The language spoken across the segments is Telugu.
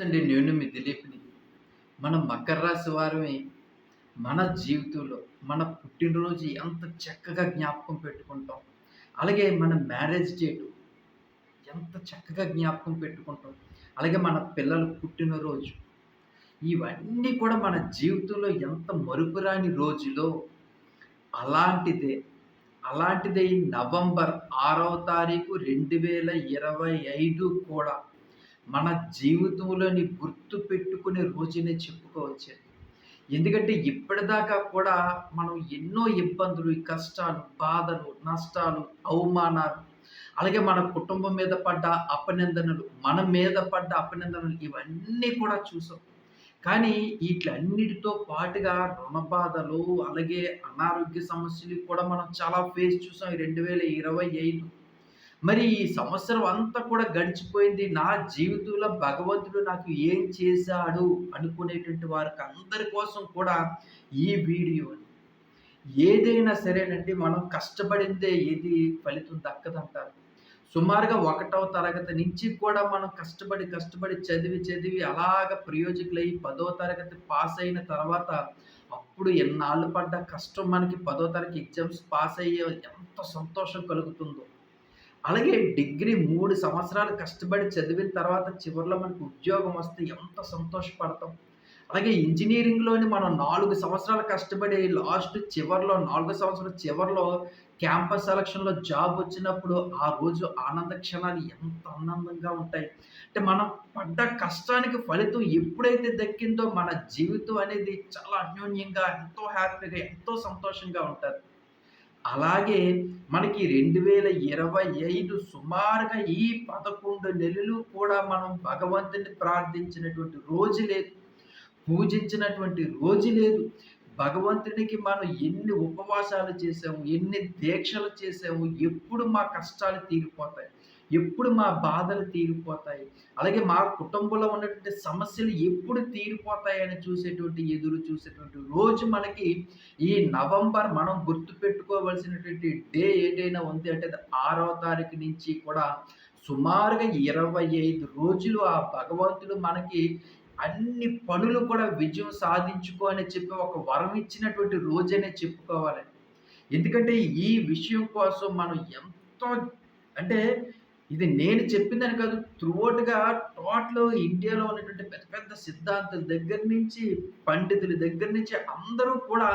అండి నేను మీ దిలీప్ని. మన మకర రాశి వారమే మన జీవితంలో మన పుట్టినరోజు ఎంత చక్కగా జ్ఞాపకం పెట్టుకుంటాం. అలాగే మన మ్యారేజ్ డేటు ఎంత చక్కగా జ్ఞాపకం పెట్టుకుంటాం. అలాగే మన పిల్లల పుట్టినరోజు ఇవన్నీ కూడా మన జీవితంలో ఎంత మరుపురాని రోజులో అలాంటిదే అలాంటిదే ఈ నవంబర్ ఆరవ తారీఖు రెండు వేల ఇరవై ఐదు కూడా మన జీవితంలోని గుర్తు పెట్టుకునే రోజునే చెప్పుకోవచ్చు ఎందుకంటే ఇప్పటిదాకా కూడా మనం ఎన్నో ఇబ్బందులు కష్టాలు బాధలు నష్టాలు అవమానాలు అలాగే మన కుటుంబం మీద పడ్డ అపనిందనలు మన మీద పడ్డ అపనిందనలు ఇవన్నీ కూడా చూసాం. కానీ వీటిలన్నిటితో పాటుగా రుణ బాధలు అలాగే అనారోగ్య సమస్యలు కూడా మనం చాలా ఫేస్ చూసాం రెండు వేల ఇరవై ఐదు. మరి ఈ సంవత్సరం అంతా కూడా గడిచిపోయింది. నా జీవితంలో భగవంతుడు నాకు ఏం చేశాడు అనుకునేటువంటి వారికి అందరి కోసం కూడా ఈ వీడియో ఏదైనా సరేనండి మనం కష్టపడిందే ఏది ఫలితం దక్కదంటారు. సుమారుగా ఒకటవ తరగతి నుంచి కూడా మనం కష్టపడి కష్టపడి చదివి చదివి అలాగ ప్రయోజకులయ్యి పదో తరగతి పాస్ అయిన తర్వాత అప్పుడు ఎన్నాళ్ళు పడ్డ కష్టం మనకి పదో తరగతి ఎగ్జామ్స్ పాస్ అయ్యే ఎంత సంతోషం కలుగుతుందో. అలాగే డిగ్రీ మూడు సంవత్సరాలు కష్టపడి చదివిన తర్వాత చివరిలో మనకు ఉద్యోగం వస్తే ఎంత సంతోషపడతాం. అలాగే ఇంజనీరింగ్లోని మనం నాలుగు సంవత్సరాలు కష్టపడి లాస్ట్ చివరిలో నాలుగు సంవత్సరాల చివరిలో క్యాంపస్ సెలక్షన్లో జాబ్ వచ్చినప్పుడు ఆ రోజు ఆనంద క్షణాలు ఎంత ఆనందంగా ఉంటాయి. అంటే మనం పడ్డ కష్టానికి ఫలితం ఎప్పుడైతే దక్కిందో మన జీవితం అనేది చాలా అన్యోన్యంగా ఎంతో హ్యాపీగా ఎంతో సంతోషంగా ఉంటుంది. అలాగే మనకి రెండు వేల ఇరవై ఐదు సుమారుగా ఈ పదకొండు నెలలు కూడా మనం భగవంతుని ప్రార్థించినటువంటి రోజు లేదు. పూజించినటువంటి రోజు లేదు. భగవంతునికి మనం ఎన్ని ఉపవాసాలు చేసాము ఎన్ని దీక్షలు చేసాము ఎప్పుడు మా కష్టాలు తీరిపోతాయి. ఎప్పుడు మా బాధలు తీరిపోతాయి. అలాగే మా కుటుంబంలో ఉన్నటువంటి సమస్యలు ఎప్పుడు తీరిపోతాయని చూసేటువంటి ఎదురు చూసేటువంటి రోజు మనకి ఈ నవంబర్ మనం గుర్తుపెట్టుకోవలసినటువంటి డే ఏదైనా ఉంది అంటే ఆరవ తారీఖు నుంచి కూడా సుమారుగా ఇరవై ఐదు రోజులు ఆ భగవంతుడు మనకి అన్ని పనులు కూడా విజయం సాధించుకో అని చెప్పి ఒక వరం ఇచ్చినటువంటి రోజనే చెప్పుకోవాలి. ఎందుకంటే ఈ విషయం కోసం మనం ఎంతో అంటే ఇది నేను చెప్పిందని కాదు త్రూఅవుట్‌గా టోటల్ ఇండియాలో ఉన్నటువంటి పెద్ద పెద్ద సిద్ధాంతుల దగ్గర నుంచి, పండితుల దగ్గర నుంచి అందరూ కూడా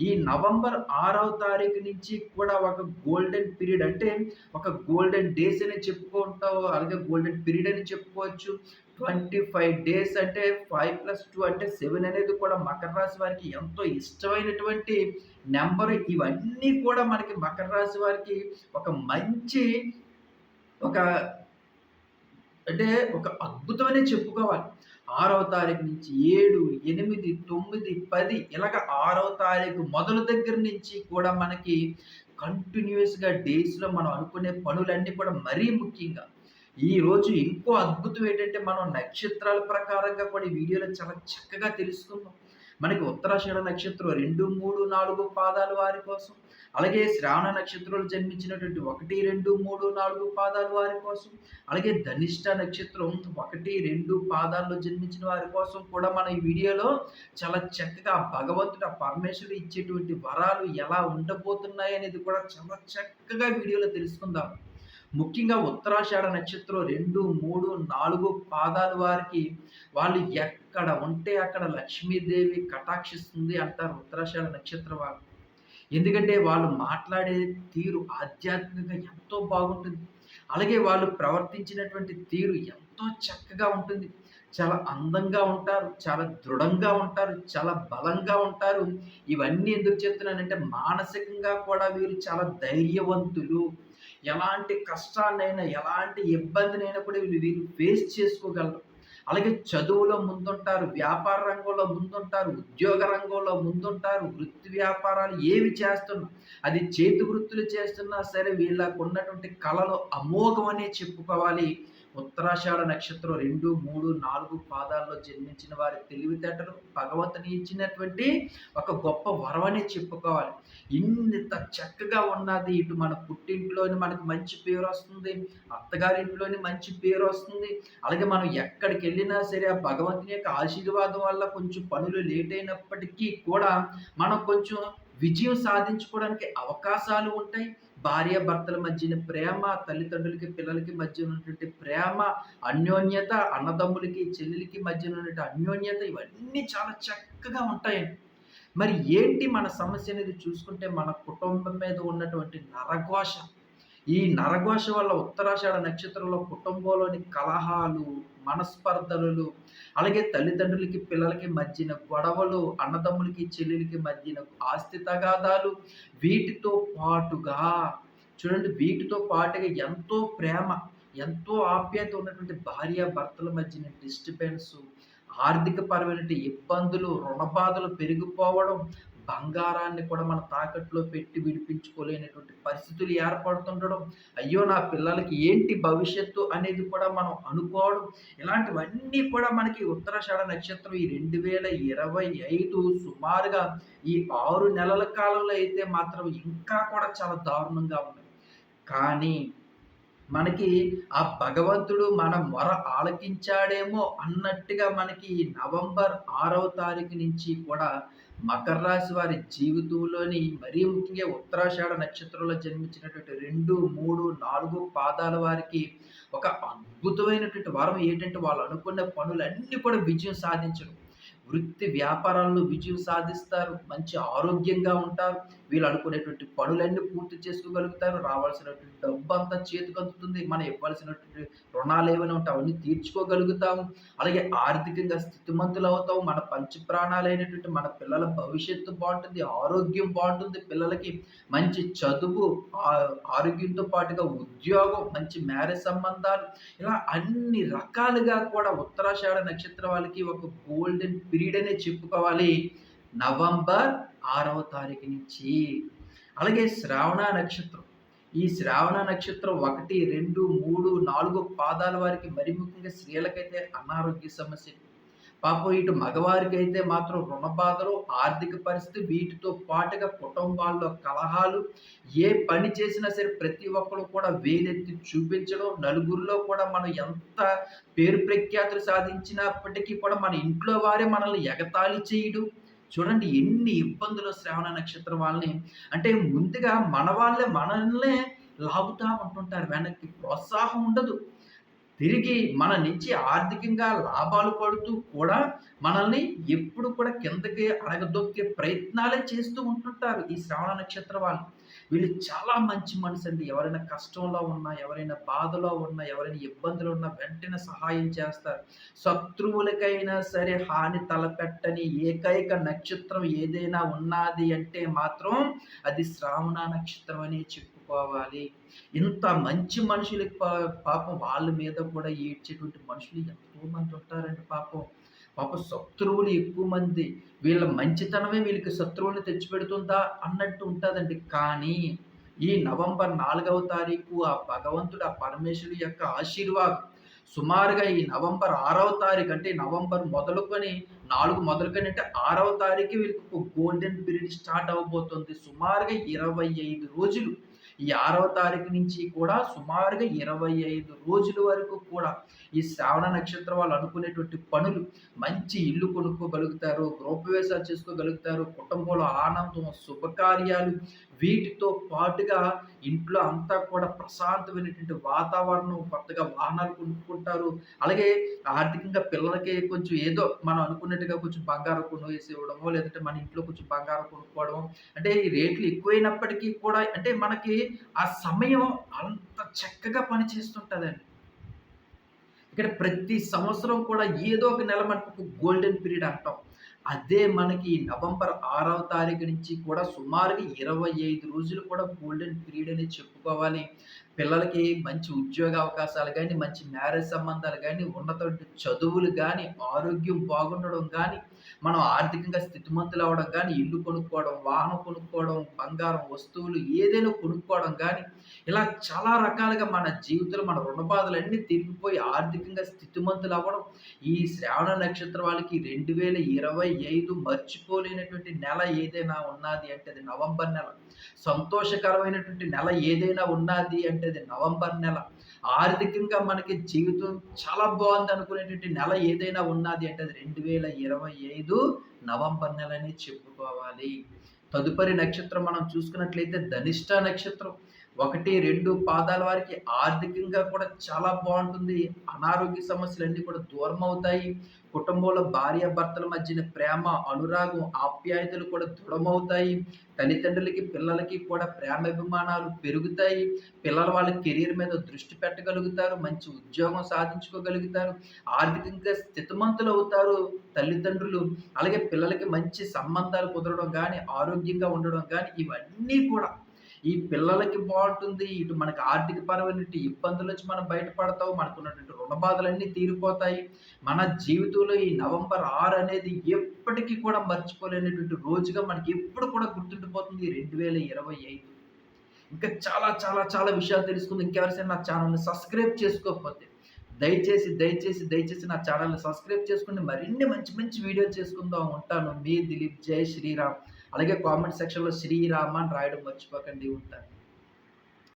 ఈ నవంబర్ ఆరవ తారీఖు నుంచి కూడా ఒక గోల్డెన్ పీరియడ్ అంటే ఒక గోల్డెన్ డేస్ అని చెప్పుకుంటావు. అలాగే గోల్డెన్ పీరియడ్ అని చెప్పుకోవచ్చు. 25 డేస్ అంటే 5+2 అంటే సెవెన్ అనేది కూడా మకర రాశి వారికి ఎంతో ఇష్టమైనటువంటి నెంబర్ ఇవన్నీ కూడా మనకి మకర రాశి వారికి ఒక మంచి ఒక అంటే ఒక అద్భుతమనే చెప్పుకోవాలి. ఆరవ తారీఖు నుంచి 7, 8, 9, 10 ఇలాగ ఆరవ తారీఖు మొదలు దగ్గర నుంచి కూడా మనకి కంటిన్యూయస్‌గా డేస్‌లో మనం అనుకునే పనులన్నీ కూడా మరీ ముఖ్యంగా ఈరోజు ఇంకో అద్భుతం ఏంటంటే మనం నక్షత్రాల ప్రకారంగా కూడా వీడియోలో చాలా చక్కగా తెలుసుకుందాం. మనకి ఉత్తరాషాఢ నక్షత్రం 2, 3, 4 పాదాల వారి కోసం అలాగే శ్రావణ నక్షత్రంలో జన్మించినటువంటి ఒకటి రెండు మూడు నాలుగు పాదాలు వారి కోసం అలాగే ధనిష్ట నక్షత్రం ఒకటి రెండు పాదాల్లో జన్మించిన వారి కోసం కూడా మన ఈ వీడియోలో చాలా చక్కగా భగవంతుడు ఆ పరమేశ్వరుడు ఇచ్చేటువంటి వరాలు ఎలా ఉండబోతున్నాయి అనేది కూడా చాలా చక్కగా వీడియోలో తెలుసుకుందాం. ముఖ్యంగా ఉత్తరాషాఢ నక్షత్రం రెండు మూడు నాలుగు పాదాల వారికి వాళ్ళు ఎక్కడ ఉంటే అక్కడ లక్ష్మీదేవి కటాక్షిస్తుంది అంటారు ఉత్తరాషాఢ నక్షత్రం వాళ్ళు ఎందుకంటే వాళ్ళు మాట్లాడే తీరు ఆధ్యాత్మికంగా ఎంతో బాగుంటుంది. అలాగే వాళ్ళు ప్రవర్తించినటువంటి తీరు ఎంతో చక్కగా ఉంటుంది. చాలా అందంగా ఉంటారు చాలా దృఢంగా ఉంటారు చాలా బలంగా ఉంటారు. ఇవన్నీ ఎందుకు చెప్తున్నానంటే మానసికంగా కూడా వీరు చాలా ధైర్యవంతులు. ఎలాంటి కష్టాన్నైనా ఎలాంటి ఇబ్బందినైనా కూడా వీళ్ళు వీరు ఫేస్ చేసుకోగలరు. అలాగే చదువులో ముందుంటారు వ్యాపార రంగంలో ముందుంటారు ఉద్యోగ రంగంలో ముందుంటారు వృత్తి వ్యాపారాలు ఏవి చేస్తున్నా అది చేతి వృత్తులు చేస్తున్నా సరే వీళ్ళకు ఉన్నటువంటి కళలు అనే చెప్పుకోవాలి. ఉత్తరాషాఢ నక్షత్రం రెండు మూడు నాలుగు పాదాల్లో జన్మించిన వారి తెలివితేటలు భగవంతుని ఇచ్చినటువంటి ఒక గొప్ప వరమని చెప్పుకోవాలి. ఇంత చక్కగా ఉన్నది. ఇటు మన పుట్టింట్లోని మనకు మంచి పేరు వస్తుంది. అత్తగారింట్లోని మంచి పేరు వస్తుంది. అలాగే మనం ఎక్కడికి వెళ్ళినా సరే ఆ భగవంతుని యొక్క ఆశీర్వాదం వల్ల కొంచెం పనులు లేట్ అయినప్పటికీ కూడా మనం కొంచెం విజయం సాధించుకోవడానికి అవకాశాలు ఉంటాయి. భార్య భర్తల మధ్యన ప్రేమ తల్లిదండ్రులకి పిల్లలకి మధ్య ఉన్నటువంటి ప్రేమ అన్యోన్యత అన్నదమ్ములకి చెల్లెలకి మధ్య ఉన్నటువంటి అన్యోన్యత ఇవన్నీ చాలా చక్కగా ఉంటాయండి. మరి ఏంటి మన సమస్య అనేది చూసుకుంటే మన కుటుంబం మీద ఉన్నటువంటి నరఘోష. ఈ నరఘోష వల్ల ఉత్తరాషాఢ నక్షత్రంలో కుటుంబంలోని కలహాలు మనస్పర్ధలు అలాగే తల్లిదండ్రులకి పిల్లలకి మధ్యన గొడవలు అన్నదమ్ములకి చెల్లెలకి మధ్యన ఆస్తి తగాదాలు వీటితో పాటుగా చూడండి వీటితో పాటుగా ఎంతో ప్రేమ ఎంతో ఆప్యాయత ఉన్నటువంటి భార్య భర్తల మధ్యన డిస్టర్బెన్స్ ఆర్థిక పరమైన ఇబ్బందులు రుణబాధలు పెరిగిపోవడం బంగారాన్ని కూడా మన తాకట్లో పెట్టి విడిపించుకోలేనటువంటి పరిస్థితులు ఏర్పడుతుండడం అయ్యో నా పిల్లలకి ఏంటి భవిష్యత్తు అనేది కూడా మనం అనుకోవడం ఇలాంటివన్నీ కూడా మనకి ఉత్తరాషాఢ నక్షత్రం ఈ రెండు వేల ఇరవై ఐదు సుమారుగా ఈ ఆరు నెలల కాలంలో అయితే మాత్రం ఇంకా కూడా చాలా దారుణంగా ఉంది కానీ మనకి ఆ భగవంతుడు మన మొర ఆలకించాడేమో అన్నట్టుగా మనకి నవంబర్ ఆరవ తారీఖు నుంచి కూడా మకర రాశి వారి జీవితంలోని మరీ ముఖ్యంగా ఉత్తరాషాఢ నక్షత్రంలో జన్మించినటువంటి రెండు మూడు నాలుగు పాదాల వారికి ఒక అద్భుతమైనటువంటి వరం ఏంటంటే వాళ్ళు అనుకున్న పనులన్నీ కూడా విజయం సాధించడం వృత్తి వ్యాపారాల్లో విజయం సాధిస్తారు మంచి ఆరోగ్యంగా ఉంటారు వీళ్ళు అనుకునేటువంటి పనులన్నీ పూర్తి చేసుకోగలుగుతారు రావాల్సినటువంటి డబ్బు అంతా చేతికి అందుతుంది మనం ఇవ్వాల్సినటువంటి రుణాలు ఏమైనా ఉంటే అవన్నీ తీర్చుకోగలుగుతాము. అలాగే ఆర్థికంగా స్థితిమంతులు అవుతాము మన పంచ ప్రాణాలైనటువంటి మన పిల్లల భవిష్యత్తు బాగుంటుంది ఆరోగ్యం బాగుంటుంది పిల్లలకి మంచి చదువు ఆరోగ్యంతో పాటుగా ఉద్యోగం మంచి మ్యారేజ్ సంబంధాలు ఇలా అన్ని రకాలుగా కూడా ఉత్తరాషాఢ నక్షత్రం వాళ్ళకి ఒక గోల్డెన్ పీరియడ్ అనే చెప్పుకోవాలి. నవంబర్ ఆరవ తారీఖు నుంచి. అలాగే శ్రావణ నక్షత్రం. ఈ శ్రావణ నక్షత్రం ఒకటి రెండు మూడు నాలుగు పాదాల వారికి మరి ముఖ్యంగా స్త్రీలకైతే అనారోగ్య సమస్య. పాపం ఇటు మగవారికి అయితే మాత్రం రుణ బాధలు ఆర్థిక పరిస్థితి వీటితో పాటుగా కుటుంబాల్లో కలహాలు. ఏ పని చేసినా సరే ప్రతి ఒక్కరు కూడా వేలెత్తి చూపించడం నలుగురిలో కూడా మనం ఎంత పేరు ప్రఖ్యాతులు సాధించినప్పటికీ కూడా మన ఇంట్లో వారే మనల్ని ఎగతాళి చేయడం. చూడండి ఎన్ని ఇబ్బందులు శ్రవణ నక్షత్రం వాళ్ళని. అంటే ముందుగా మన వాళ్ళే మనల్నే లాగుతూ ఉంటుంటారు వెనక్కి ప్రోత్సాహం ఉండదు. తిరిగి మన నుంచి ఆర్థికంగా లాభాలు పడుతూ కూడా మనల్ని ఎప్పుడు కూడా కిందకి అడగదొక్కే ప్రయత్నాలే చేస్తూ ఉంటుంటారు ఈ శ్రవణ నక్షత్ర వాళ్ళు. వీళ్ళు చాలా మంచి మనసు అండి ఎవరైనా కష్టంలో ఉన్నా ఎవరైనా బాధలో ఉన్నా ఎవరైనా ఇబ్బందులు ఉన్నా వెంటనే సహాయం చేస్తారు. శత్రువులకైనా సరే హాని తలపెట్టని ఏకైక నక్షత్రం ఏదైనా ఉన్నది అంటే మాత్రం అది శ్రావణ నక్షత్రం అని చెప్పుకోవాలి. ఇంత మంచి మనుషులకి పాపం వాళ్ళ మీద కూడా ఏడ్చేటువంటి మనుషులు ఎంతో మంది ఉంటారండి పాపం. పాప శత్రువులు ఎక్కువ మంది. వీళ్ళ మంచితనమే వీళ్ళకి శత్రువులను తెచ్చిపెడుతుందా అన్నట్టు ఉంటుందండి. కానీ ఈ నవంబర్ నాలుగవ తారీఖు ఆ భగవంతుడు ఆ పరమేశ్వరుడు యొక్క ఆశీర్వాదం. సుమారుగా ఈ నవంబర్ ఆరవ తారీఖు అంటే నవంబర్ మొదలుకొని నాలుగు మొదలుకొని అంటే ఆరవ తారీఖు వీళ్ళకి ఒక గోల్డెన్ పీరియడ్ స్టార్ట్ అవబోతుంది. సుమారుగా ఇరవై ఐదు రోజులు ఈ ఆరవ తారీఖు నుంచి కూడా సుమారుగా ఇరవై ఐదు రోజుల వరకు కూడా ఈ శ్రావణ నక్షత్రం వాళ్ళు అనుకునేటువంటి పనులు మంచి ఇల్లు కొనుక్కోగలుగుతారు గృహప్రవేశాలు చేసుకోగలుగుతారు కుటుంబంలో ఆనందం శుభకార్యాలు వీటితో పాటుగా ఇంట్లో అంతా కూడా ప్రశాంతమైనటువంటి వాతావరణం కొత్తగా వాహనాలు కొనుక్కుంటారు. అలాగే ఆర్థికంగా పిల్లలకి కొంచెం ఏదో మనం అనుకున్నట్టుగా కొంచెం బంగారం కొనువేసి ఇవ్వడమో లేదంటే మన ఇంట్లో కొంచెం బంగారం కొనుక్కోవడం అంటే ఈ రేట్లు ఎక్కువైనప్పటికీ కూడా అంటే మనకి ఆ సమయం అంత చక్కగా పనిచేస్తుంటుందండి. ఇక్కడ ప్రతి సంవత్సరం కూడా ఏదో ఒక నెల మనకు గోల్డెన్ పీరియడ్ అంటాం. అదే మనకి నవంబర్ ఆరవ తారీఖు నుంచి కూడా సుమారుగా ఇరవై ఐదు రోజులు కూడా గోల్డెన్ పీరియడ్ అని చెప్పుకోవాలి. పిల్లలకి మంచి ఉద్యోగ అవకాశాలు కానీ మంచి మ్యారేజ్ సంబంధాలు కానీ ఉన్నత చదువులు కానీ ఆరోగ్యం బాగుండడం కానీ మనం ఆర్థికంగా స్థితిమంతులవ్వడం కానీ ఇల్లు కొనుక్కోవడం, వాహనం కొనుక్కోవడం, బంగారం వస్తువులు ఏదైనా కొనుక్కోవడం కానీ ఇలా చాలా రకాలుగా మన జీవితంలో మన రుణ బాధలన్నీ తిరిగిపోయి ఆర్థికంగా స్థితిమంతులవ్వడం, ఈ శ్రావణ నక్షత్రం వాళ్ళకి 2025 మర్చిపోలేనటువంటి నెల ఏదైనా ఉన్నాది అంటే అది నవంబర్ నెల. సంతోషకరమైనటువంటి నెల ఏదైనా ఉన్నాది అంటే అది నవంబర్ నెల. ఆర్థికంగా మనకి జీవితం చాలా బాగుంది అనుకునేటువంటి నెల ఏదైనా ఉన్నాది అంటే అది 2025 నవంబర్ నెలని చెప్పుకోవాలి. తదుపరి నక్షత్రం మనం చూసుకున్నట్లయితే ధనిష్ట నక్షత్రం. 1, 2 పాదాల వారికి ఆర్థికంగా కూడా చాలా బాగుంటుంది అనారోగ్య సమస్యలన్నీ కూడా దూరం అవుతాయి కుటుంబంలో భార్యాభర్తల మధ్యన ప్రేమ, అనురాగం, ఆప్యాయతలు కూడా దృఢమవుతాయి. తల్లిదండ్రులకి, పిల్లలకి కూడా ప్రేమాభిమానాలు పెరుగుతాయి. పిల్లలు వాళ్ళ కెరీర్ మీద దృష్టి పెట్టగలుగుతారు. మంచి ఉద్యోగం సాధించుకోగలుగుతారు. ఆర్థికంగా స్థితిమంతులు అవుతారు తల్లిదండ్రులు. అలాగే పిల్లలకి మంచి సంబంధాలు కుదరడం కానీ ఆరోగ్యంగా ఉండడం కానీ ఇవన్నీ కూడా ఈ పిల్లలకి బాగుంటుంది ఇటు మనకి పరమైన ఇబ్బందుల నుంచి మనం బయటపడతావు మనకున్నటువంటి రుణ బాధలన్నీ తీరిపోతాయి. మన జీవితంలో ఈ నవంబర్ ఆరు అనేది ఎప్పటికీ కూడా మర్చిపోలేనటువంటి రోజుగా మనకి ఎప్పుడు కూడా గుర్తుండిపోతుంది రెండు వేల ఇరవై ఐదు ఇంకా చాలా చాలా చాలా విషయాలు తెలుసుకుంది ఇంకెవరిసైనా నా ఛానల్ని సబ్స్క్రైబ్ చేసుకోకపోతే దయచేసి, దయచేసి, దయచేసి నా ఛానల్ని సబ్స్క్రైబ్ చేసుకోండి. మరిన్ని మంచి మంచి వీడియోలు చేసుకుందాం. ఉంటాను. మీ దిలీప్. జై శ్రీరామ్. అలాగే కామెంట్ సెక్షన్‌లో శ్రీరామ అని రాయడం మర్చిపోకండి. ఉంటాను.